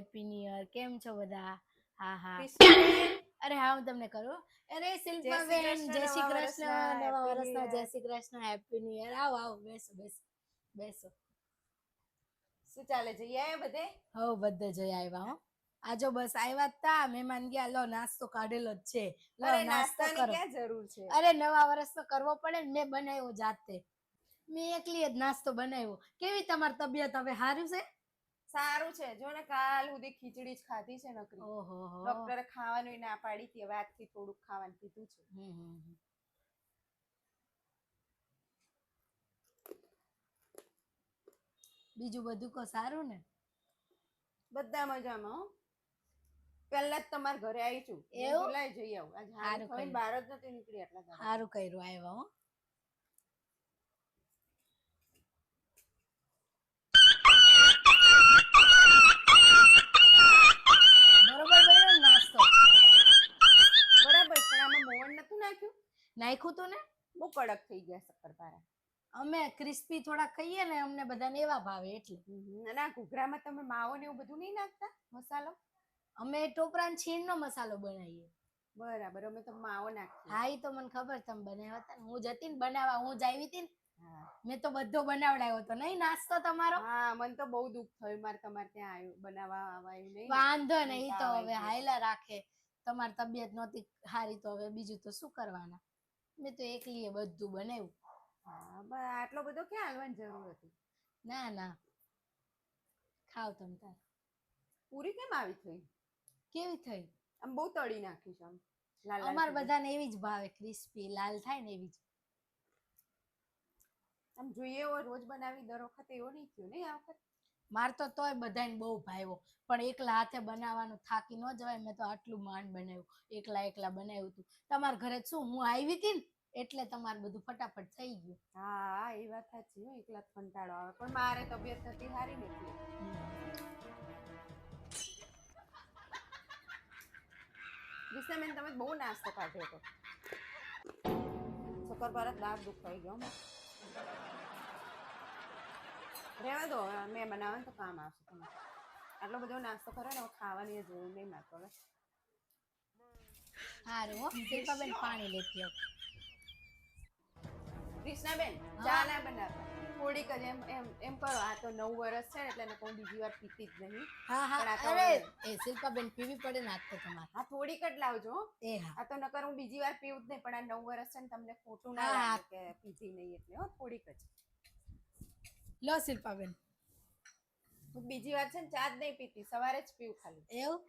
Happy new year કેમ છો બધા? હા હા. અરે હા હું તમને કરું. અરે શિલ્પાબેન જય શ્રી કૃષ્ણ નવા વર્ષના Jai Shri Krishna happy new year આવો આવો બેસો બેસો બેસો. શું ચાલે જઈ આવ્યા બધે? હો બધે જઈ આવ્યા હો. આજો બસ આવ્યા તા મહેમાન ગયા. લો નાસ્તો કાઢેલો જ છે. લો નાસ્તો કરો. જરૂર છે? અરે નવા વર્ષ તો કરવો પડે ને મેં બનાવ્યો જાતે. મેં એકલી જ નાસ્તો બનાવ્યો. કેવી તમારી તબિયત હવે સારું છે? સારું છે. જો ને કાલ સુધી ખીચડી જ ખાધી છે નકરી. ડોક્ટરે ખાવાનું ના પાડી હતી. હવે આજથી થોડુંક ખાવાનું કીધું છે. બીજું બધું કો? સારું ને? બધા મજામાં હો. પહેલા જ તમારા ઘરે આવી છું. એવું? કીધું જઈ આવું. આજે હારું હારું બહાર જ નથી નીકળી એટલા. સારું કર્યું. આવ્યા હો. નતું નાખ્યું. નાખ્યું તો ને બહુ કડક થઈ ગયા શક્કરપારા. અમે ક્રિસ્પી થોડા ખાઈએ ને અમને બધાને એવા ભાવે એટલે. ના ઘૂઘરામાં તમે માવો ને એવું બધું નહીં નાખતા? મસાલો? અમે ટોપરાન છીણનો મસાલો બનાવીએ. બરાબર અમે તો માવો નાખીએ. હા એ તો મને ખબર તમે બનાવ્યા હતા ને. હું જતી ને બનાવવા હું જ આવી હતી ને. મેં તો બધો બનાવડાયો હતો. નહીં નાસ્તો તમારો? હા મને તો બહુ દુઃખ થયું. મારે તમારે ત્યાં આવ્યું બનાવવા આવ્યું નહીં વાંધો નહીં તો હવે હાયલા રાખે. તમારી તબિયત નહોતી સારી તો હવે બીજું તો શું કરવાના? મેં તો એકલીએ બધું બનાવ્યું. હા બસ આટલો બધો ક્યાં હાલવાની જરૂર હતી? ના ના. ખાવ તમ તાર. પૂરી કેમ આવી થઈ? કેવી થઈ? આમ બહુ તળી નાખી છે આમ લાલ લાલ અમાર બધાને એવી જ ભાવે ક્રિસ્પી લાલ થાય ને એવી જ. આમ જોઈએ એવો રોજ બનાવી દર વખતે એવો નહીં થયો નહીં આ વખત? માર તો તોય બધાને બહુ ભાવ્યો. પણ એકલા હાથે બનાવવાનું થાકી ન જવાય, મેં તો આટલું માંડ બનાવ્યું. એકલા એકલા બનાવ્યું હતું તમારા ઘરે શું, હું આવી હતી ને, એટલે તમારું બધું ફટાફટ થઈ ગયું. હા એ વાત સાચી હું, એકલા કંટાળો આવે. પણ મારે તબિયત નથી સારી નથી એટલે. તમે બહુ નાસ્તો કાઢ્યો હતો. શક્કરપારા દાંત દુખાઈ ગયો. રહેવા દો મેં બનાવવાનું તો કામ આવશે તમને આટલો બધો નાસ્તો કરો ને ખાવાની જરૂર નહીં મારે હવે સારું હો શિલ્પાબેન પાણી લેતી આવ. કૃષ્ણાબેન ચા ના બનાવતા થોડીક જ એમ એમ એમ કરો આ તો નવ વર્ષ છે ને એટલે એને કોઈ બીજી વાર પીતી જ નહીં. હા હા અરે એ શિલ્પાબેન પીવી પડે ને આજ તો તમારે. હા થોડીક જ લાવજો હો. એ હા. આ તો નકર હું બીજી વાર પીવું જ નહીં પણ આ નવ વર્ષ છે ને તમને ખોટું ના. લાગે કે પીધી નહીં એટલે હો થોડીક જ. લો શિલ્પાબેન. હું બીજી વાર છે ને ચા જ નહીં પીતી સવારે જ પીવું ખાલી. એવું?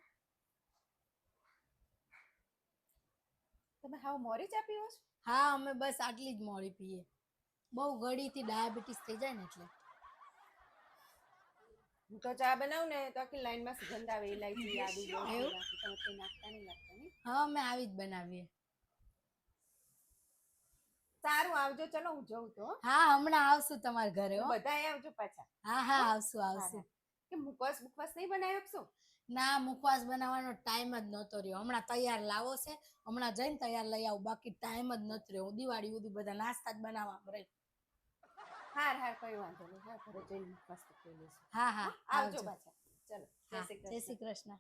તમે હાવ મોરી ચા પીવો છો? હા અમે બસ આટલી જ મોડી પીએ. બહુ ગળીથી ડાયાબિટીસ થઈ જાય ને એટલે. હું તો ચા બનાવું ને તો આખી લાઈનમાં સુગંધ આવે ઇલાયચી આદુ એવું? તમે નાખતા નહીં લાગતા નહીં. હા અમે આવી જ બનાવીએ. સારું આવજો. ચલો હું જઉં તો હા. હમણાં આવશું તમારા ઘરે હો. બધાય આવજો પાછા. હા હા આવશું આવશું. કે મુખવાસ મુખવાસ નહીં બનાવ્યો કે ના મુખવાસ બનાવવાનો ટાઈમ જ નહોતો રહ્યો. હમણાં તૈયાર લાવો છે. હમણાં જઈને તૈયાર લઈ આવું. બાકી ટાઈમ જ નથી રહ્યો. દિવાળી સુધી બધા નાસ્તા જ બનાવવા રહી. હાર હાર કઈ વાંધો નહીં. હા ઘરે જઈને મુખવાસ કરી લઈશું. હા હા આવજો પાછા. ચલો જય શ્રી કૃષ્ણ.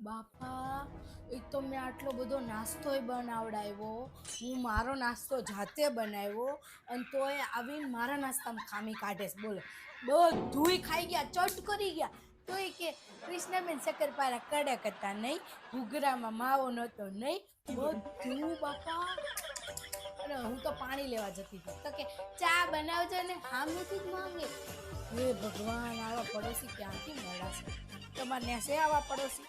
બાપા એક તો મેં આટલો બધો નાસ્તોય બનાવડાવ્યો. હું મારો નાસ્તો જાતે બનાવ્યો અને તોય આવીને મારા નાસ્તામાં ખામી કાઢે છે. બોલો. બધુંય ખાઈ ગયા, ચટ કરી ગયા. તોય કે કૃષ્ણબેન શક્કરપારા કડક હતા નહીં, ઘૂઘરામાં માવો નહોતો નહીં. બધું બાપા. અને હું તો પાણી લેવા જતી હતી. તો કે ચા બનાવજો ને સામેથી જ માંગે. હે ભગવાન, આવા પડોશી ક્યાંથી મળ્યા તમારે ત્યાં છે આવા પડોશી?